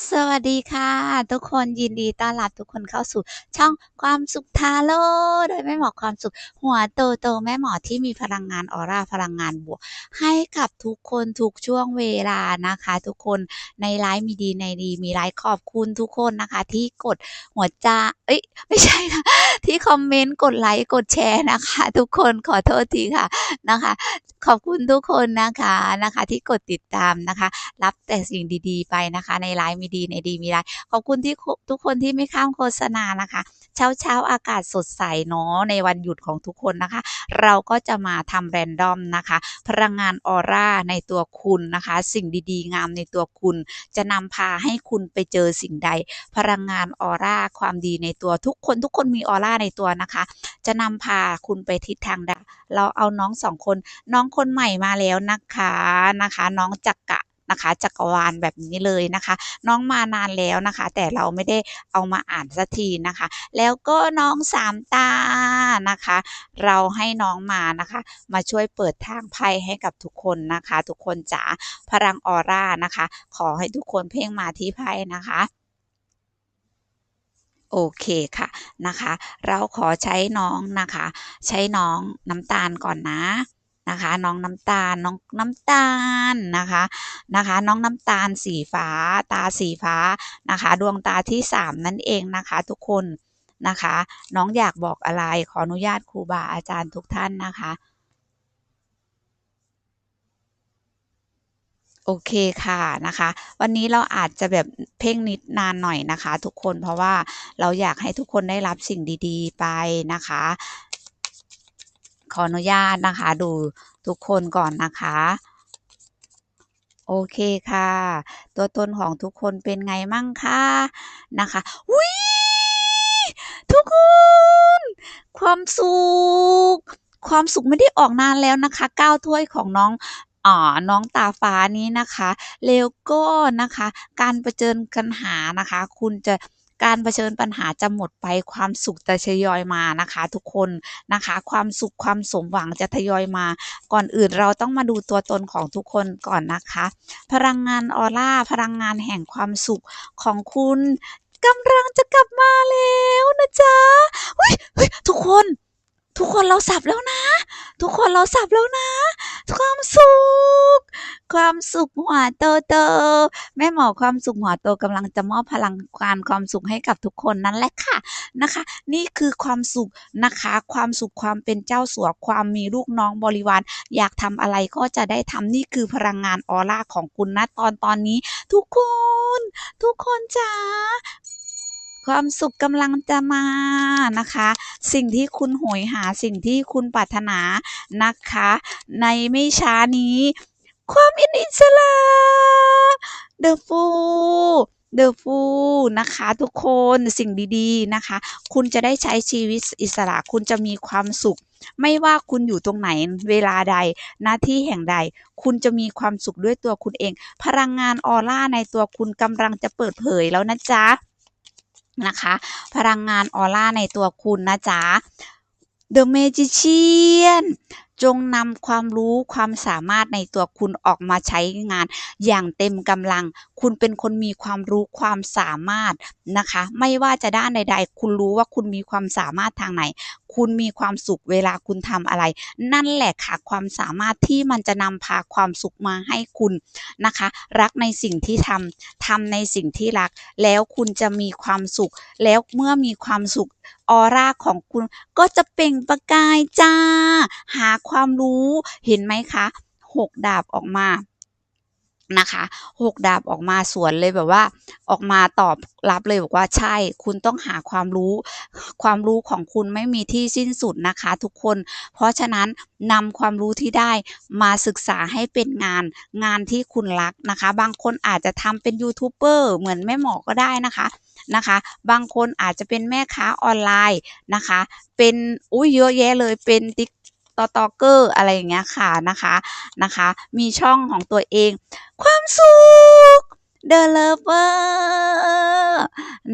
สวัสดีค่ะ ทุกคนยินดีต้อนรับทุกคนเข้าสู่ช่องความสุขทาโร่โดยแม่หมอความสุข หัวโตโตแม่หมอที่มีพลังงานออร่าพลังงานบวก ให้กับทุกคนทุกช่วงเวลานะคะ ทุกคนในไลฟ์มีดีในดีมีไลฟ์ขอบคุณทุกคนนะคะ ที่กดหัวใจเอ้ยไม่ใช่ค่ะที่คอมเมนต์กดไลค์กดแชร์นะคะ ทุกคนขอโทษทีค่ะนะคะ ขอบคุณทุกคนนะคะนะคะ ที่กดติดตามนะคะ รับแต่สิ่งดี ๆ ไปนะคะในไลฟ์มีดีในดีมีไลฟ์ขอบคุณที่ทุกคนที่ไม่ข้ามโฆษณานะคะ เช้าเช้าอากาศสดใสเนาะในวันหยุดของทุกคนนะคะ เราก็จะมาทำแรนดอมนะคะ พลังงานออร่าในตัวคุณนะคะ สิ่งดีๆ งามในตัวคุณ จะนำพาให้คุณไปเจอสิ่งใด พลังงานออร่าความดีในตัวทุกคนทุกคนมีออร่าในตัวนะคะ จะนำพาคุณไปทิศทางใดเราเอาน้องสองคน น้องคนใหม่มาแล้วนะคะนะคะ น้องจักกะ นะคะ จักรวาลแบบนี้เลยนะคะ น้องมานานแล้วนะคะ แต่เราไม่ได้เอามาอ่านสักทีนะคะ แล้วก็น้องสามตานะคะ เราให้น้องมานะคะ มาช่วยเปิดทางไพ่ให้กับทุกคนนะคะ ทุกคนจ๋าพลังออร่านะคะ ขอให้ทุกคนเพ่งมาที่ไพ่นะคะโอเคค่ะนะคะ เราขอใช้น้องนะคะ ใช้น้องน้ำตาลก่อนนะ นะคะ น้องน้ำตาลน้องน้ำตาลนะคะนะคะ น้องน้ำตาลสีฟ้า ตาสีฟ้านะคะ ดวงตาที่สามนั่นเองนะคะทุกคนนะคะ น้องอยากบอกอะไรขออนุญาตครูบาอาจารย์ทุกท่านนะคะโอเคค่ะนะคะ วันนี้เราอาจจะแบบเพ่งนิดนานหน่อยนะคะ ทุกคนเพราะว่าเราอยากให้ทุกคนได้รับสิ่งดี ๆ ไปนะคะ ขออนุญาตนะคะ ดูทุกคนก่อนนะคะ โอเคค่ะ ตัวตนของทุกคนเป็นไงมั่งคะนะคะวิทุกคน ความสุข ความสุขไม่ได้ออกนานแล้วนะคะก้าวถ้วยของน้องอ่าน้องตาฟ้านี้นะคะแล้วก็นะคะ การเผชิญปัญหานะคะ คุณจะ การเผชิญปัญหาจะหมดไปความสุขจะทยอยมานะคะ ทุกคนนะคะ ความสุขความสมหวังจะทยอยมา ก่อนอื่นเราต้องมาดูตัวตนของทุกคนก่อนนะคะ พลังงานออร่าพลังงานแห่งความสุขของคุณกำลังจะกลับมาแล้วนะจ๊ะเฮ้ยทุกคน ทุกคนเราสับแล้วนะ ทุกคนเราสับแล้วนะ ความสุข ความสุขหัวโตโตแม่หมอความสุขหัวโตกำลังจะมอบพลังความความสุขให้กับทุกคนนั่นแหละค่ะนะคะ นี่คือความสุขนะคะ ความสุขความเป็นเจ้าสัวความมีลูกน้องบริวาร อยากทำอะไรก็จะได้ทำนี่คือพลังงานออร่าของคุณนะตอนตอนนี้ ทุกคน ทุกคนจ๋า ความสุขกำลังจะมานะคะ สิ่งที่คุณโหยหาสิ่งที่คุณปรารถนานะคะ ในไม่ช้านี้ ความเป็นอิสระ The Fool The Fool นะคะทุกคนสิ่งดีๆนะคะ คุณจะได้ใช้ชีวิตอิสระคุณจะมีความสุข ไม่ว่าคุณอยู่ตรงไหนเวลาใดหน้าที่แห่งใด คุณจะมีความสุขด้วยตัวคุณเอง พลังงานออร่าในตัวคุณกำลังจะเปิดเผยแล้วนะจ๊ะ นะคะ พลังงานออร่าในตัวคุณนะจ๊ะ The Magician จงนำความรู้ความสามารถในตัวคุณออกมาใช้งาน อย่างเต็มกำลัง คุณเป็นคนมีความรู้ความสามารถนะคะ ไม่ว่าจะด้านใดๆ คุณรู้ว่าคุณมีความสามารถทางไหน คุณมีความสุขเวลาคุณทำอะไร นั่นแหละค่ะความสามารถที่มันจะนำพาความสุขมาให้คุณนะคะ รักในสิ่งที่ทำทำในสิ่งที่รัก แล้วคุณจะมีความสุข แล้วเมื่อมีความสุขออร่าของคุณก็จะเปล่งประกายจ้า หาความรู้เห็นไหมคะหกดาบออกมานะคะหกดาบออกมาสวนเลยแบบว่า ออกมาตอบรับเลยบอกว่าใช่คุณต้องหาความรู้ ความรู้ของคุณไม่มีที่สิ้นสุดนะคะ ทุกคน เพราะฉะนั้นนำความรู้ที่ได้มาศึกษาให้เป็นงานงานที่คุณรักนะคะ บางคนอาจจะทำเป็นยูทูบเบอร์เหมือนแม่หมอก็ได้นะคะนะคะ บางคนอาจจะเป็นแม่ค้าออนไลน์นะคะ เป็นอุ้ยเยอะแยะเลยเป็นติ๊ก ตอตอเกอร์อะไรอย่างเงี้ยค่ะนะคะนะคะ มีช่องของตัวเอง ความสุข The Lover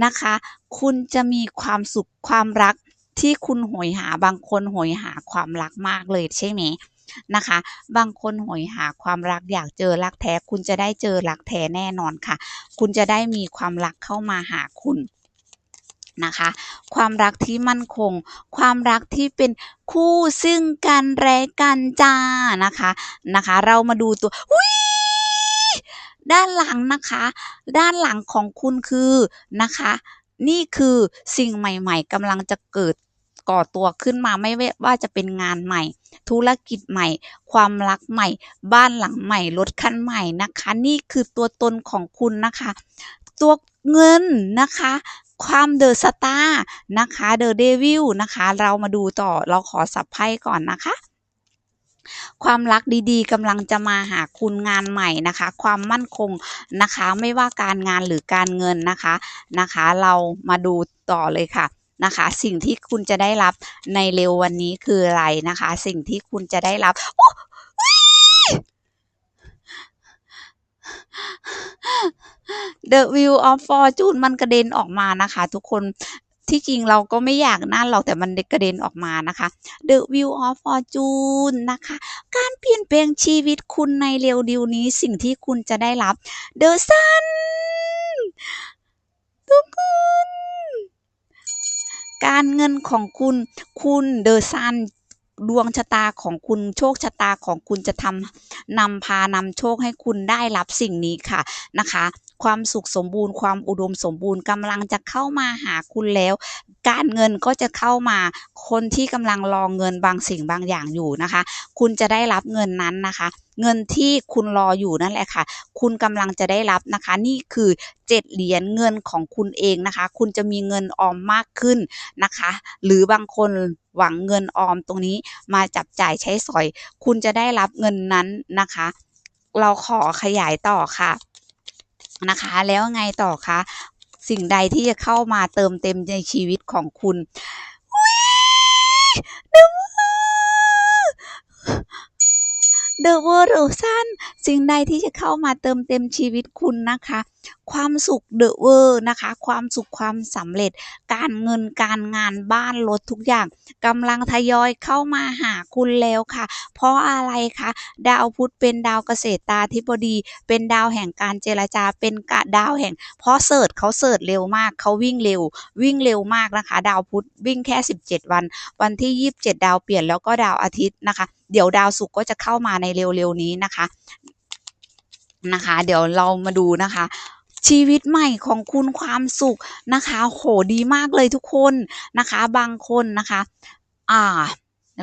นะคะ คุณจะมีความสุขความรักที่คุณโหยหาบางคนโหยหาความรักมากเลยใช่ไหมนะคะ บางคนโหยหาความรักอยากเจอรักแท้ คุณจะได้เจอรักแท้แน่นอนค่ะ คุณจะได้มีความรักเข้ามาหาคุณ นะคะ ความรักที่มั่นคง ความรักที่เป็นคู่ซึ่งกันและกันจ้านะคะนะคะ เรามาดูตัวอุ้ยด้านหลังนะคะ ด้านหลังของคุณคือนะคะ นี่คือสิ่งใหม่ ๆกำลังจะเกิดก่อตัวขึ้นมาไม่ว่าจะเป็นงานใหม่ ธุรกิจใหม่ ความรักใหม่ บ้านหลังใหม่รถคันใหม่นะคะ นี่คือตัวตนของคุณนะคะ ตัวเงินนะคะ ความเดอะสตาร์นะคะเดอะเดวิลนะคะ เรามาดูต่อเราขอสับไพ่ก่อนนะคะความรักดีๆกำลังจะมาหาคุณงานใหม่นะคะ ความมั่นคงนะคะ ไม่ว่าการงานหรือการเงินนะคะนะคะ เรามาดูต่อเลยค่ะนะคะ สิ่งที่คุณจะได้รับในเร็ววันนี้คืออะไรนะคะ สิ่งที่คุณจะได้รับโอ้ The Wheel of Fortune มันกระเด็นออกมานะคะ ทุกคนที่จริงเราก็ไม่อยากนั่นหรอกแต่มันกระเด็นออกมานะคะ The Wheel of Fortune นะคะ การเปลี่ยนแปลงชีวิตคุณในเร็วเดียวนี้สิ่งที่คุณจะได้รับ The Sun ทุกคนการเงินของคุณคุณ The Sun ดวงชะตาของคุณโชคชะตาของคุณจะทำนำพานำโชคให้คุณได้รับสิ่งนี้ค่ะนะคะ ความสุขสมบูรณ์ ความอุดมสมบูรณ์กำลังจะเข้ามาหาคุณแล้ว การเงินก็จะเข้ามา คนที่กำลังรอเงินบางสิ่งบางอย่างอยู่นะคะ คุณจะได้รับเงินนั้นนะคะ เงินที่คุณรออยู่นั่นแหละค่ะ คุณกำลังจะได้รับนะคะ นี่คือเจ็ดเหรียญเงินของคุณเองนะคะ คุณจะมีเงินออมมากขึ้นนะคะ หรือบางคนหวังเงินออมตรงนี้มาจับจ่ายใช้สอย คุณจะได้รับเงินนั้นนะคะ เราขอขยายต่อค่ะ นะคะ แล้วไงต่อคะสิ่งใดที่จะเข้ามาเติมเต็มในชีวิตของคุณเดอะเวอร์เดอะเวอร์โรซันสิ่งใดที่จะเข้ามาเติมเต็มชีวิตคุณนะคะ ความสุขเดอะเวอร์นะคะ ความสุขความสำเร็จ การเงินการงานบ้านรถทุกอย่างกำลังทยอยเข้ามาหาคุณแล้วค่ะ เพราะอะไรคะดาวพุธเป็นดาวเกษตรตาธิบดี เป็นดาวแห่งการเจรจาเป็นกะดาวแห่ง เพราะเสิร์ชเขาเสิร์ชเร็วมากเขาวิ่งเร็ว วิ่งเร็วมากนะคะ ดาวพุธวิ่งแค่ 17 วัน วันที่ 27 ดาวเปลี่ยนแล้วก็ดาวอาทิตย์นะคะ เดี๋ยวดาวศุกร์ก็จะเข้ามาในเร็วๆนี้นะคะนะคะ เดี๋ยวเรามาดูนะคะ ชีวิตใหม่ของคุณความสุขนะคะโหดีมากเลยทุกคนนะคะ บางคนนะคะ อ่า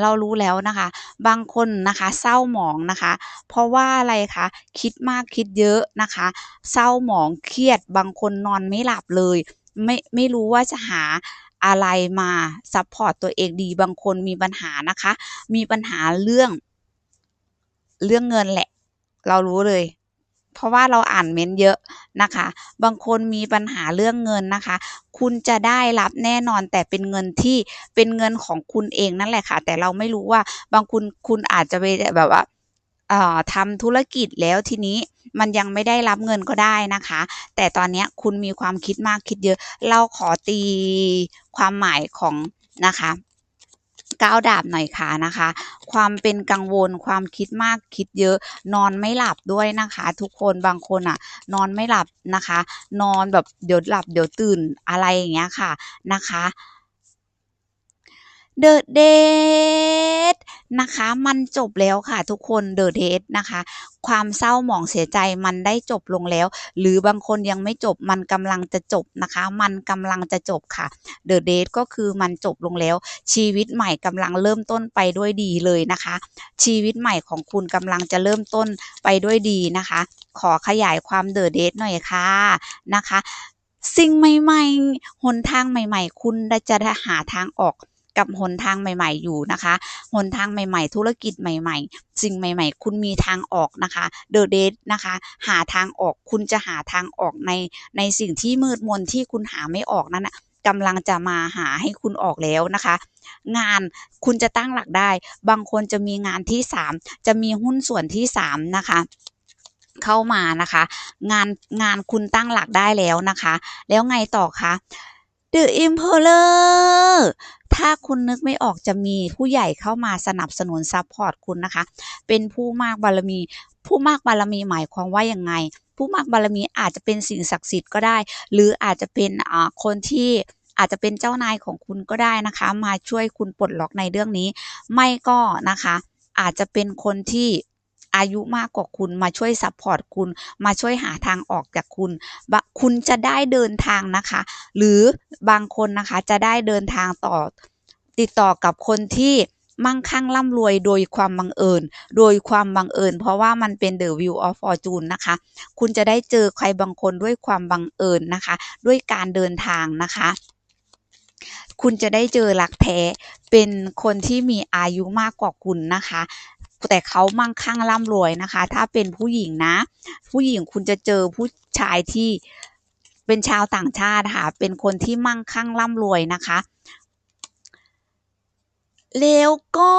เรารู้แล้วนะคะ บางคนนะคะเศร้าหมองนะคะ เพราะว่าอะไรคะคิดมากคิดเยอะนะคะ เศร้าหมองเครียด บางคนนอนไม่หลับเลย ไม่ไม่รู้ว่าจะหาอะไรมาซัพพอร์ตตัวเองดีบางคนมีปัญหานะคะ มีปัญหาเรื่องเรื่องเงินแหละ เรารู้เลย เพราะว่าเราอ่านเม้นต์เยอะนะคะ บางคนมีปัญหาเรื่องเงินนะคะ คุณจะได้รับแน่นอนแต่เป็นเงินที่เป็นเงินของคุณเองนั่นแหละค่ะ แต่เราไม่รู้ว่าบางคุณคุณอาจจะไปแบบว่าเอ่อทำธุรกิจแล้วทีนี้มันยังไม่ได้รับเงินก็ได้นะคะ แต่ตอนนี้คุณมีความคิดมากคิดเยอะ เราขอตีความหมายของนะคะ ก้าวดาบหน่อยค่ะนะคะ ความเป็นกังวลความคิดมากคิดเยอะนอนไม่หลับด้วยนะคะ ทุกคนบางคนอะ นอนไม่หลับนะคะ นอนแบบเดี๋ยวหลับเดี๋ยวตื่นอะไรอย่างเงี้ยค่ะนะคะ The Date นะคะ มันจบแล้วค่ะทุกคน The Date นะคะ ความเศร้าหมองเสียใจมันได้จบลงแล้ว หรือบางคนยังไม่จบมันกำลังจะจบนะคะ มันกำลังจะจบค่ะ The Date ก็คือมันจบลงแล้ว ชีวิตใหม่กำลังเริ่มต้นไปด้วยดีเลยนะคะ ชีวิตใหม่ของคุณกำลังจะเริ่มต้นไปด้วยดีนะคะ ขอขยายความ The Date หน่อยค่ะนะคะ สิ่งใหม่ๆ หนทางใหม่ๆ คุณจะหาทางออก กับหนทางใหม่ ๆ อยู่นะคะหนทางใหม่ ๆ ธุรกิจใหม่ ๆ สิ่งใหม่ ๆ คุณมีทางออกนะคะ The Date นะคะ หาทางออกคุณจะหาทางออกในในสิ่งที่มืดมนที่คุณหาไม่ออกนั้นนะกำลังจะมาหาให้คุณออกแล้วนะคะ งานคุณจะตั้งหลักได้ บางคนจะมีงานที่ 3 จะมีหุ้นส่วนที่ 3 นะคะเข้ามานะคะ งานงานคุณตั้งหลักได้แล้วนะคะ แล้วไงต่อคะ The Emperor ถ้าคุณนึกไม่ออกจะมีผู้ใหญ่เข้ามาสนับสนุนซัพพอร์ตคุณนะคะ เป็นผู้มากบารมี ผู้มากบารมีหมายความว่ายังไง ผู้มากบารมีอาจจะเป็นสิ่งศักดิ์สิทธิ์ก็ได้ หรืออาจจะเป็นอ่าคนที่อาจจะเป็นเจ้านายของคุณก็ได้นะคะ มาช่วยคุณปลดล็อกในเรื่องนี้ ไม่ก็นะคะ อาจจะเป็นคนที่ อายุมากกว่าคุณมาช่วยซัพพอร์ตคุณ มาช่วยหาทางออกจากคุณ คุณจะได้เดินทางนะคะ หรือบางคนนะคะจะได้เดินทางต่อติดต่อกับคนที่มั่งคั่งร่ำรวยโดยความบังเอิญ โดยความบังเอิญ เพราะว่ามันเป็น The Wheel of Fortune นะคะ คุณจะได้เจอใครบางคนด้วยความบังเอิญนะคะ ด้วยการเดินทางนะคะ คุณจะได้เจอรักแท้ เป็นคนที่มีอายุมากกว่าคุณนะคะ แต่เขามั่งคั่งร่ำรวยนะคะ ถ้าเป็นผู้หญิงนะ ผู้หญิงคุณจะเจอผู้ชายที่เป็นชาวต่างชาติค่ะ เป็นคนที่มั่งคั่งร่ำรวยนะคะ แล้วก็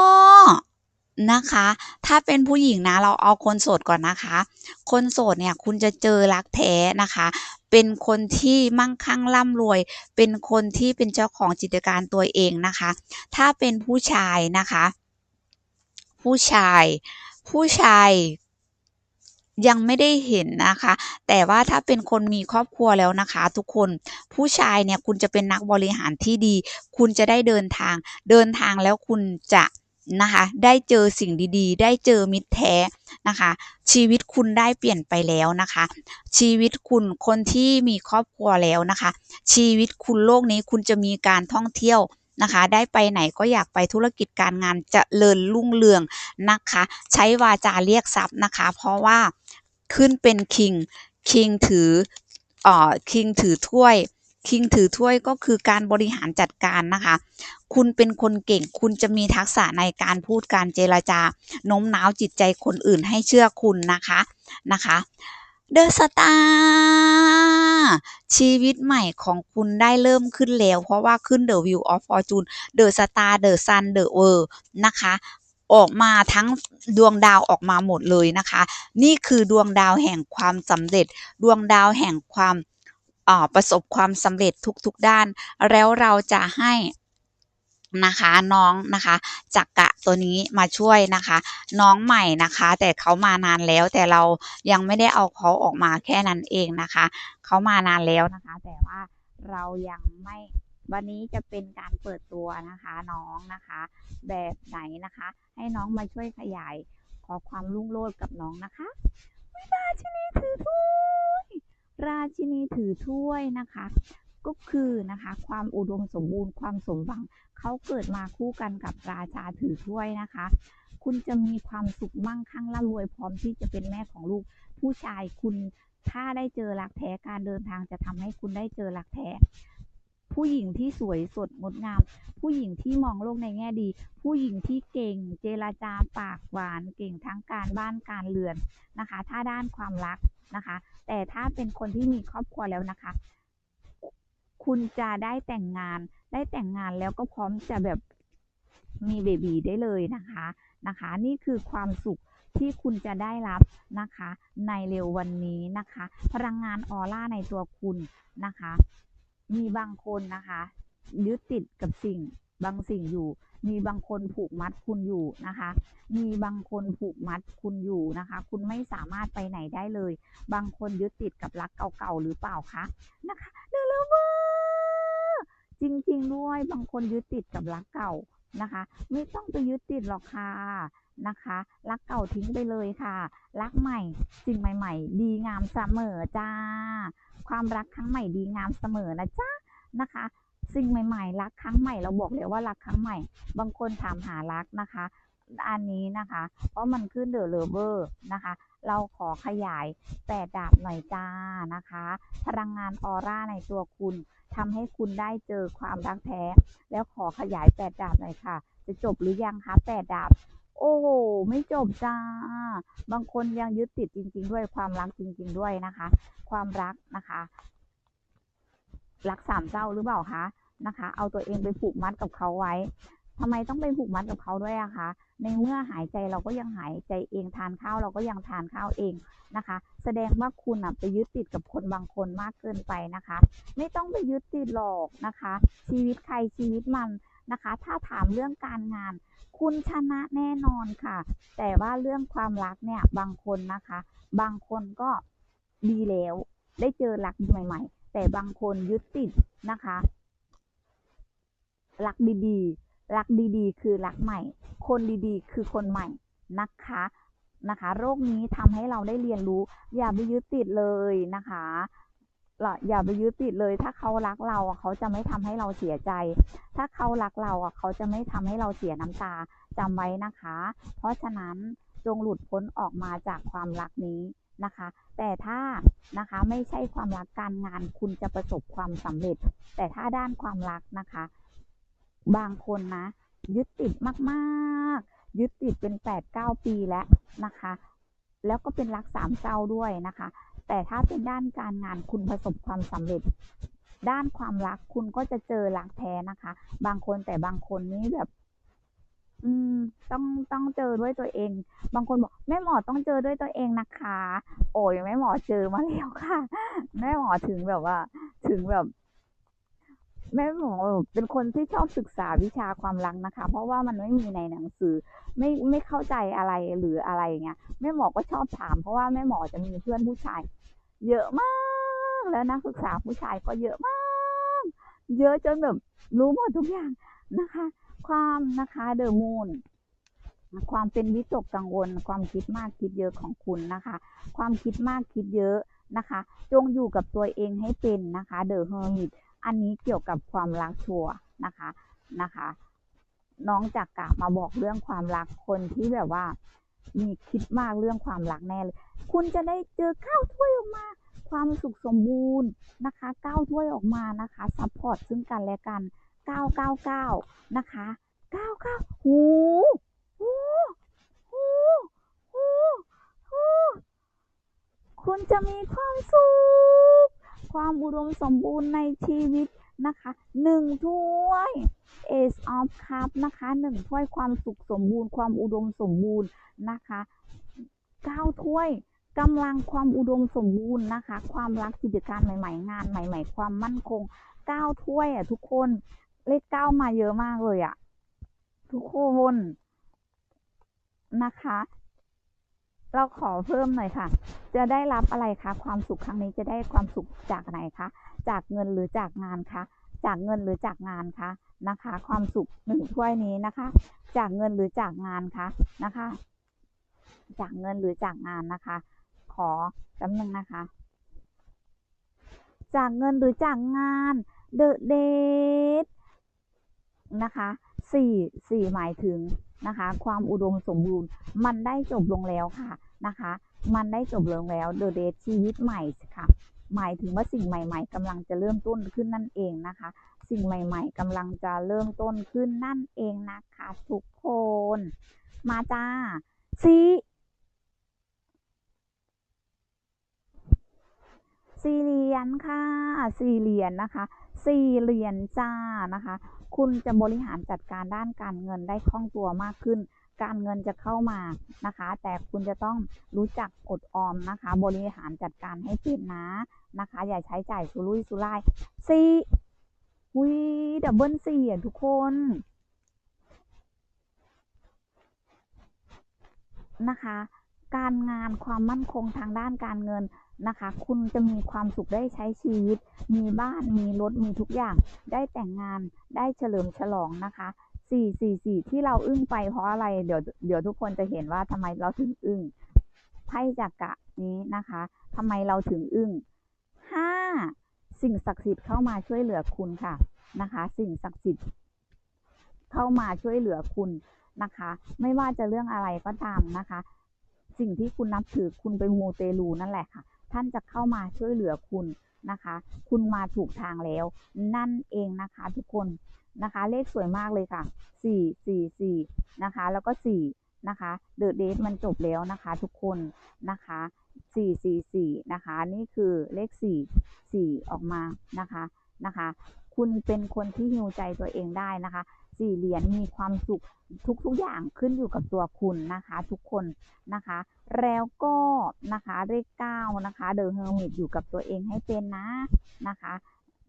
นะคะ ถ้าเป็นผู้หญิงนะ เราเอาคนโสดก่อนนะคะ คนโสดเนี่ยคุณจะเจอรักแท้นะคะ เป็นคนที่มั่งคั่งร่ำรวย เป็นคนที่เป็นเจ้าของจิตการตัวเองนะคะ ถ้าเป็นผู้ชายนะคะ ผู้ชาย ผู้ชายยังไม่ได้เห็นนะคะ แต่ว่าถ้าเป็นคนมีครอบครัวแล้วนะคะ ทุกคน ผู้ชายเนี่ยคุณจะเป็นนักบริหารที่ดี คุณจะได้เดินทาง เดินทางแล้วคุณจะนะคะ ได้เจอสิ่งดีๆ ได้เจอมิตรแท้นะคะ ชีวิตคุณได้เปลี่ยนไปแล้วนะคะ ชีวิตคุณคนที่มีครอบครัวแล้วนะคะ ชีวิตคุณโลกนี้คุณจะมีการท่องเที่ยว นะคะ ได้ไปไหนก็อยากไปธุรกิจการงานเจริญรุ่งเรืองนะคะ ใช้วาจาเรียกทรัพย์นะคะ เพราะว่าขึ้นเป็นคิงคิงถือเอ่อคิงถือถ้วยคิงถือถ้วยก็คือการบริหารจัดการนะคะ คุณเป็นคนเก่ง คุณจะมีทักษะในการพูดการเจรจา โน้มน้าวจิตใจคนอื่นให้เชื่อคุณนะคะ นะคะ เดอะสตาร์ชีวิตใหม่ของคุณได้เริ่มขึ้นแล้ว เพราะว่าขึ้น The Wheel of Fortune The Star The Sun The World นะคะออกมาทั้งดวงดาวออกมาหมดเลยนะคะ นี่คือดวงดาวแห่งความสำเร็จ ดวงดาวแห่งความประสบความสำเร็จทุกๆด้าน แล้วเราจะให้ นะคะน้องนะคะจักกะตัวนี้มาช่วยนะคะ น้องใหม่นะคะ แต่เขามานานแล้วแต่เรายังไม่ได้เอาเขาออกมาแค่นั้นเองนะคะ เขามานานแล้วนะคะ แต่ว่าเรายังไม่วันนี้จะเป็นการเปิดตัวนะคะน้องนะคะ แบบไหนนะคะ ให้น้องมาช่วยขยายขอความรุ่งโรจน์กับน้องนะคะราชินีถือถ้วย ราชินีถือถ้วยนะคะ ก็คือนะคะความอุดมสมบูรณ์ความสมหวังเขาเกิดมาคู่กันกับราชาถือถ้วยนะคะ คุณจะมีความสุขมั่งคั่งร่ำรวยพร้อมที่จะเป็นแม่ของลูก ผู้ชายคุณถ้าได้เจอรักแท้การเดินทางจะทำให้คุณได้เจอรักแท้ผู้หญิงที่สวยสดงดงาม ผู้หญิงที่มองโลกในแง่ดี ผู้หญิงที่เก่งเจรจาปากหวาน เก่งทั้งการบ้านการเรือนนะคะ ถ้าด้านความรักนะคะ แต่ถ้าเป็นคนที่มีครอบครัวแล้วนะคะ คุณจะได้แต่งงาน ได้แต่งงานแล้วก็พร้อมจะแบบมีเบบีได้เลยนะคะนะคะ นี่คือความสุขที่คุณจะได้รับนะคะ ในเร็ววันนี้นะคะ พลังงานออร่าในตัวคุณนะคะ มีบางคนนะคะยึดติดกับสิ่ง บางสิ่งอยู่ มีบางคนผูกมัดคุณอยู่นะคะ มีบางคนผูกมัดคุณอยู่นะคะ คุณไม่สามารถไปไหนได้เลย บางคนยึดติดกับรักเก่าๆหรือเปล่าคะนะคะเดลเวอร์จริงๆด้วยบางคนยึดติดกับรักเก่านะคะ ไม่ต้องไปยึดติดหรอกค่ะนะคะรักเก่าทิ้งไปเลยค่ะ รักใหม่สิ่งใหม่ ๆ ดีงามเสมอจ้า ความรักครั้งใหม่ดีงามเสมอนะจ๊ะนะคะ สิ่งใหม่ๆ รักครั้งใหม่เราบอกเลยว่ารักครั้งใหม่ บางคนถามหารักนะคะ อันนี้นะคะ เพราะมันขึ้นเดอะเลเวอร์นะคะ เราขอขยายแปดดาบหน่อยจ้านะคะ พลังงานออร่าในตัวคุณทำให้คุณได้เจอความรักแท้ แล้วขอขยายแปดดาบหน่อยค่ะ จะจบหรือยังคะแปดดาบโอ้โห ไม่จบจ้า บางคนยังยึดติดจริง ๆ ด้วยความรักจริง ๆ ด้วยนะคะ ความรักนะคะ รักสามเศร้าหรือเปล่าคะนะคะ เอาตัวเองไปผูกมัดกับเขาไว้ทำไมต้องไปผูกมัดกับเขาด้วยอะคะในเมื่อหายใจเราก็ยังหายใจเองทานข้าวเราก็ยังทานข้าวเองนะคะ แสดงว่าคุณอะไปยึดติดกับคนบางคนมากเกินไปนะคะ ไม่ต้องไปยึดติดหรอกนะคะ ชีวิตใครชีวิตมันนะคะ ถ้าถามเรื่องการงาน คุณชนะแน่นอนค่ะ แต่ว่าเรื่องความรักเนี่ยบางคนนะคะ บางคนก็ดีแล้วได้เจอรักใหม่ ๆ แต่บางคนยึดติดนะคะรักดีๆรักดีๆ คือรักใหม่ คนดีๆ คือคนใหม่นะคะนะคะ โรคนี้ทำให้เราได้เรียนรู้ อย่าไปยึดติดเลยนะคะอย่าไปยึดติดเลย ถ้าเขารักเราเขาจะไม่ทำให้เราเสียใจ ถ้าเขารักเราเขาจะไม่ทำให้เราเสียน้ำตาจำไว้นะคะ เพราะฉะนั้นจงหลุดพ้นออกมาจากความรักนี้ นะคะ แต่ถ้านะคะไม่ใช่ความรักการงานคุณจะประสบความสำเร็จ แต่ถ้าด้านความรักนะคะ บางคนนะ ยึดติดมากๆ ยึดติดเป็นแปดเก้าปีแล้วนะคะ แล้วก็เป็นรักสามเศร้าด้วยนะคะ แต่ถ้าเป็นด้านการงานคุณประสบความสำเร็จด้านความรักคุณก็จะเจอรักแท้นะคะ บางคนแต่บางคนนี้แบบ อืม ต้องต้องเจอด้วยตัวเอง บางคนบอกแม่หมอต้องเจอด้วยตัวเองนะคะ โอ้ยแม่หมอเจอมาแล้วค่ะ แม่หมอถึงแบบว่า ถึงแบบ แม่หมอเป็นคนที่ชอบศึกษาวิชาความรักนะคะ เพราะว่ามันไม่มีในหนังสือ ไม่ไม่เข้าใจอะไรหรืออะไรเงี้ยแม่หมอก็ชอบถาม เพราะว่าแม่หมอจะมีเพื่อนผู้ชาย เยอะมาก แล้วนักศึกษาผู้ชายก็เยอะมาก เยอะจนแบบรู้หมดทุกอย่างนะคะ ความนะคะเดอะมูนความเป็นวิตกกังวล ความคิดมากคิดเยอะของคุณนะคะ ความคิดมากคิดเยอะนะคะ จงอยู่กับตัวเองให้เป็นนะคะเดอะเฮอร์มิตอันนี้เกี่ยวกับความรักชัวนะคะนะคะ น้องจากกะมาบอกเรื่องความรักคนที่แบบว่า มีคิดมากเรื่องความรักแน่เลย คุณจะได้เจอก้าวถ้วยออกมา ความสุขสมบูรณ์นะคะก้าวถ้วยออกมานะคะซัพพอร์ตซึ่งกันและกัน ก้าวก้าวก้านะคะก้าวก้าหูหูหูหูหูคุณจะมีความสุข ความอุดมสมบูรณ์ในชีวิตนะคะหนึ่งถ้วย Ace of Cup นะคะหนึ่งถ้วยความสุขสมบูรณ์ ความอุดมสมบูรณ์นะคะเก้าถ้วยกำลังความอุดมสมบูรณ์นะคะ ความรักกิจการใหม่ ๆ งานใหม่ ๆ ความมั่นคงเก้าถ้วยอะทุกคน เลขเก้ามาเยอะมากเลยอะทุกคนนะคะ เราขอเพิ่มหน่อยค่ะ จะได้รับอะไรคะ ความสุขครั้งนี้จะได้ความสุขจากไหนคะ จากเงินหรือจากงานคะ จากเงินหรือจากงานคะนะคะ ความสุขหนึ่งถ้วยนี้นะคะ จากเงินหรือจากงานคะนะคะ จากเงินหรือจากงานนะคะ ขอจำหนึ่งนะคะ จากเงินหรือจากงาน The Date นะคะสี่สี่หมายถึงนะคะ ความอุดมสมบูรณ์ มันได้จบลงแล้วค่ะนะคะ มันได้จบลงแล้ว The Date ชีวิตใหม่ค่ะ หมายถึงว่าสิ่งใหม่ ๆกำลังจะเริ่มต้นขึ้นนั่นเองนะคะ สิ่งใหม่ ๆกำลังจะเริ่มต้นขึ้นนั่นเองนะคะทุกคน มาจ้าซีสี่เหรียญค่ะ สี่เหรียญนะคะ สี่เหรียญจ้านะคะ คุณจะบริหารจัดการด้านการเงินได้คล่องตัวมากขึ้น การเงินจะเข้ามานะคะ แต่คุณจะต้องรู้จักอดออมนะคะ บริหารจัดการให้เป็นนะนะคะ อย่าใช้จ่ายสุรุ่ยสุร่ายสี่วิดับเบิลสี่อะทุกคนนะคะ การงานความมั่นคงทางด้านการเงิน นะคะ คุณจะมีความสุขได้ใช้ชีวิต มีบ้าน มีรถ มีทุกอย่าง ได้แต่งงาน ได้เฉลิมฉลองนะคะสี่สี่สี่ที่เราอึ้งไปเพราะอะไร เดี๋ยว เดี๋ยวทุกคนจะเห็นว่าทำไมเราถึงอึ้ง ไพ่จักระนี้นะคะทำไมเราถึงอึ้งห้าสิ่งศักดิ์สิทธิ์เข้ามาช่วยเหลือคุณค่ะนะคะ สิ่งศักดิ์สิทธิ์เข้ามาช่วยเหลือคุณนะคะ ไม่ว่าจะเรื่องอะไรก็ตามนะคะ สิ่งที่คุณนับถือคุณไปมูเตลูนั่นแหละค่ะ ท่านจะเข้ามาช่วยเหลือคุณนะคะ คุณมาถูกทางแล้ว นั่นเองนะคะทุกคนนะคะ เลขสวยมากเลยค่ะสี่สี่สี่นะคะ แล้วก็สี่นะคะ เดอะเดทมันจบแล้วนะคะทุกคนนะคะสี่สี่สี่นะคะ นี่คือเลขสี่สี่ออกมานะคะนะคะ คุณเป็นคนที่ฮิวใจตัวเองได้นะคะ สี่เหรียญมีความสุขทุกๆอย่างขึ้นอยู่กับตัวคุณนะคะ ทุกคนนะคะ แล้วก็นะคะเลขเก้านะคะเดอะเฮอร์มิตอยู่กับตัวเองให้เป็นนะนะคะ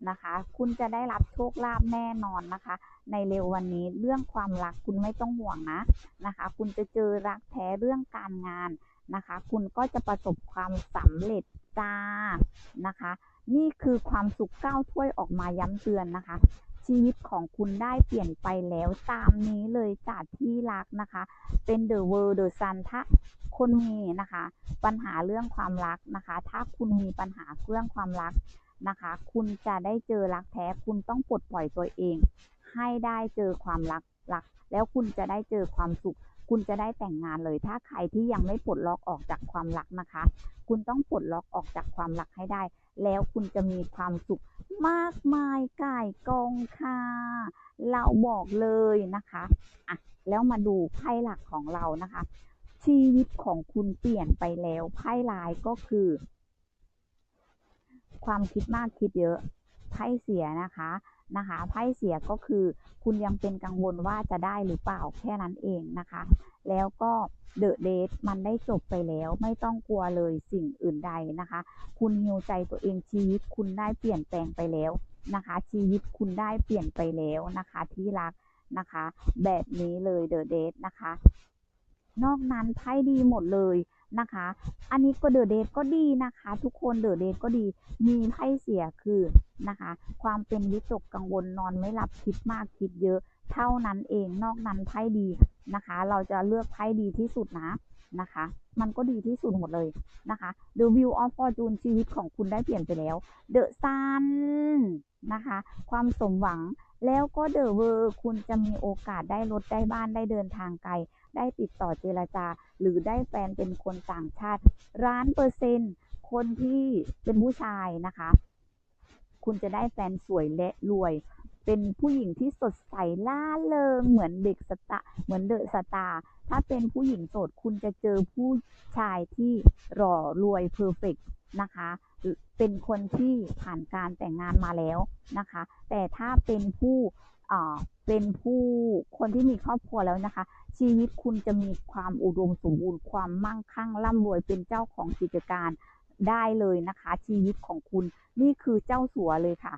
นะคะ คุณจะได้รับโชคลาภแน่นอนนะคะ ในเร็ววันนี้เรื่องความรักคุณไม่ต้องห่วงนะนะคะ คุณจะเจอรักแท้เรื่องการงานนะคะ คุณก็จะประสบความสำเร็จจ้านะคะ นี่คือความสุขเก้าถ้วยออกมาย้ำเตือนนะคะ ชีวิตของคุณได้เปลี่ยนไปแล้วตามนี้เลยจากที่รักนะคะ เป็นเดอะเวิร์เดอะซันถ้าคนมีนะคะ ปัญหาเรื่องความรักนะคะ ถ้าคุณมีปัญหาเรื่องความรักนะคะ คุณจะได้เจอรักแท้ คุณต้องปลดปล่อยตัวเอง ให้ได้เจอความรักรัก แล้วคุณจะได้เจอความสุข คุณจะได้แต่งงานเลย ถ้าใครที่ยังไม่ปลดล็อกออกจากความรักนะคะ คุณต้องปลดล็อกออกจากความรักให้ได้ แล้วคุณจะมีความสุขมากมายก่ายกองค่ะ เราบอกเลยนะคะอะแล้วมาดูไพ่หลักของเรานะคะ ชีวิตของคุณเปลี่ยนไปแล้วไพ่ลายก็คือ ความคิดมากคิดเยอะไพ่เสียนะคะ นะคะไพ่เสียก็คือคุณยังเป็นกังวลว่าจะได้หรือเปล่าแค่นั้นเองนะคะ แล้วก็เดอะเดทมันได้จบไปแล้วไม่ต้องกลัวเลยสิ่งอื่นใดนะคะ คุณฮิวใจตัวเองชีวิตคุณได้เปลี่ยนแปลงไปแล้วนะคะ ชีวิตคุณได้เปลี่ยนไปแล้วนะคะที่รักนะคะ แบบนี้เลยเดอะเดทนะคะ นอกนั้นไพ่ดีหมดเลย นะคะ อันนี้ก็เดอะเดทก็ดีนะคะ ทุกคนเดอะเดทก็ดี มีไพ่เสียคือนะคะ ความเป็นวิตกกังวลนอนไม่หลับคิดมากคิดเยอะ เท่านั้นเองนอกนั้นไพ่ดีนะคะ เราจะเลือกไพ่ดีที่สุดนะนะคะ มันก็ดีที่สุดหมดเลยนะคะ The View of Fortune ชีวิตของคุณได้เปลี่ยนไปแล้ว The Sun นะคะ ความสมหวังแล้วก็ The World คุณจะมีโอกาสได้รถได้บ้านได้เดินทางไกล ได้ติดต่อเจรจา หรือได้แฟนเป็นคนต่างชาติร้านเปอร์เซ็นต์คนที่เป็นผู้ชายนะคะ คุณจะได้แฟนสวยและรวย เป็นผู้หญิงที่สดใสล่าเริงเหมือนเด็กสตาเหมือนเดอะสตาร์ถ้าเป็นผู้หญิงโสดคุณจะเจอผู้ชายที่หล่อรวยเพอร์เฟกนะคะ เป็นคนที่ผ่านการแต่งงานมาแล้วนะคะ แต่ถ้าเป็นผู้ เป็นผู้คนที่มีครอบครัวแล้วนะคะ ชีวิตคุณจะมีความอุดมสมบูรณ์ความมั่งคั่งร่ำรวยเป็นเจ้าของกิจการได้เลยนะคะ ชีวิตของคุณนี่คือเจ้าสัวเลยค่ะ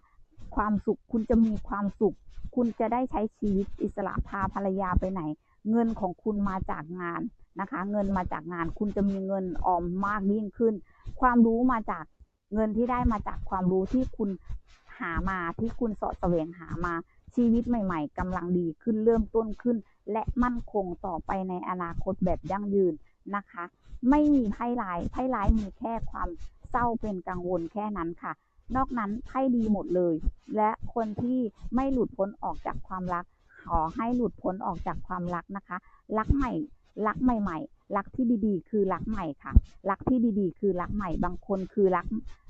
ความสุขคุณจะมีความสุข คุณจะได้ใช้ชีวิตอิสระพาภรรยาไปไหน เงินของคุณมาจากงานนะคะ เงินมาจากงานคุณจะมีเงินออมมากยิ่งขึ้น ความรู้มาจากเงินที่ได้มาจากความรู้ที่คุณหามาที่คุณเสาะแสวงหามา ชีวิตใหม่ ๆกำลังดีขึ้นเริ่มต้นขึ้น และมั่นคงต่อไปในอนาคตแบบยั่งยืนนะคะ ไม่มีไพ่ร้ายไพ่ร้ายมีแค่ความเศร้าเป็นกังวลแค่นั้นค่ะ นอกนั้นไพ่ดีหมดเลย และคนที่ไม่หลุดพ้นออกจากความรัก ขอให้หลุดพ้นออกจากความรักนะคะ รักใหม่รักใหม่ ๆ รักที่ดีๆ คือรักใหม่ค่ะ รักที่ดีๆ คือรักใหม่ บางคนคือรัก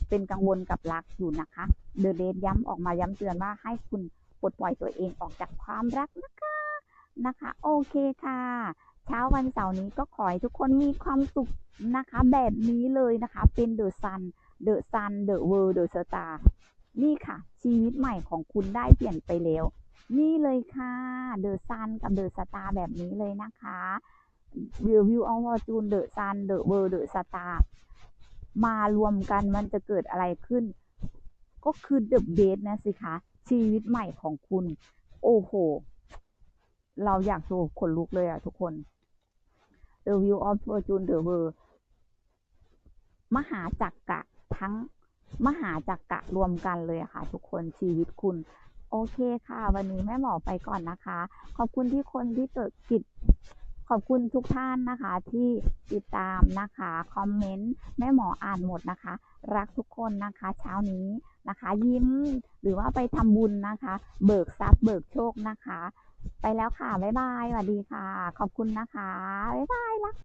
เป็นกังวลกับรักอยู่นะคะ เดอะเดทย้ำออกมาย้ำเตือนว่าให้คุณ ปลดปล่อยตัวเองออกจากความรักนะคะนะคะ โอเคค่ะ เช้าวันเสาร์นี้ก็ขอให้ทุกคนมีความสุขนะคะ แบบนี้เลยนะคะ เป็นเดอะซันเดอะซันเดอะเวิร์เดอะสตาร์นี่ค่ะ ชีวิตใหม่ของคุณได้เปลี่ยนไปแล้ว นี่เลยค่ะเดอะซันกับเดอะสตาร์แบบนี้เลยนะคะวิววิวออฟจูนเดอะซันเดอะเวิร์เดอะสตาร์มารวมกันมันจะเกิดอะไรขึ้น ก็คือเดอะเบสนะสิคะ ชีวิตใหม่ของคุณ โอ้โห เราอยากโชว์ขนลุกเลยอะทุกคน The View of Fortune The World มหาจักกะทั้งมหาจักกะรวมกันเลยอะค่ะ ทุกคนชีวิตคุณ โอเคค่ะ วันนี้แม่หมอไปก่อนนะคะ ขอบคุณที่คนที่เกิดจิตขอบคุณทุกท่านนะคะที่ติดตามนะคะ คอมเมนต์ แม่หมออ่านหมดนะคะ รักทุกคนนะคะ เช้านี้ นะคะ ยิ้มหรือว่าไปทำบุญนะคะ เบิกทรัพย์เบิกโชคนะคะ ไปแล้วค่ะ บ๊ายบายสวัสดีค่ะ ขอบคุณนะคะ บ๊ายบายรัก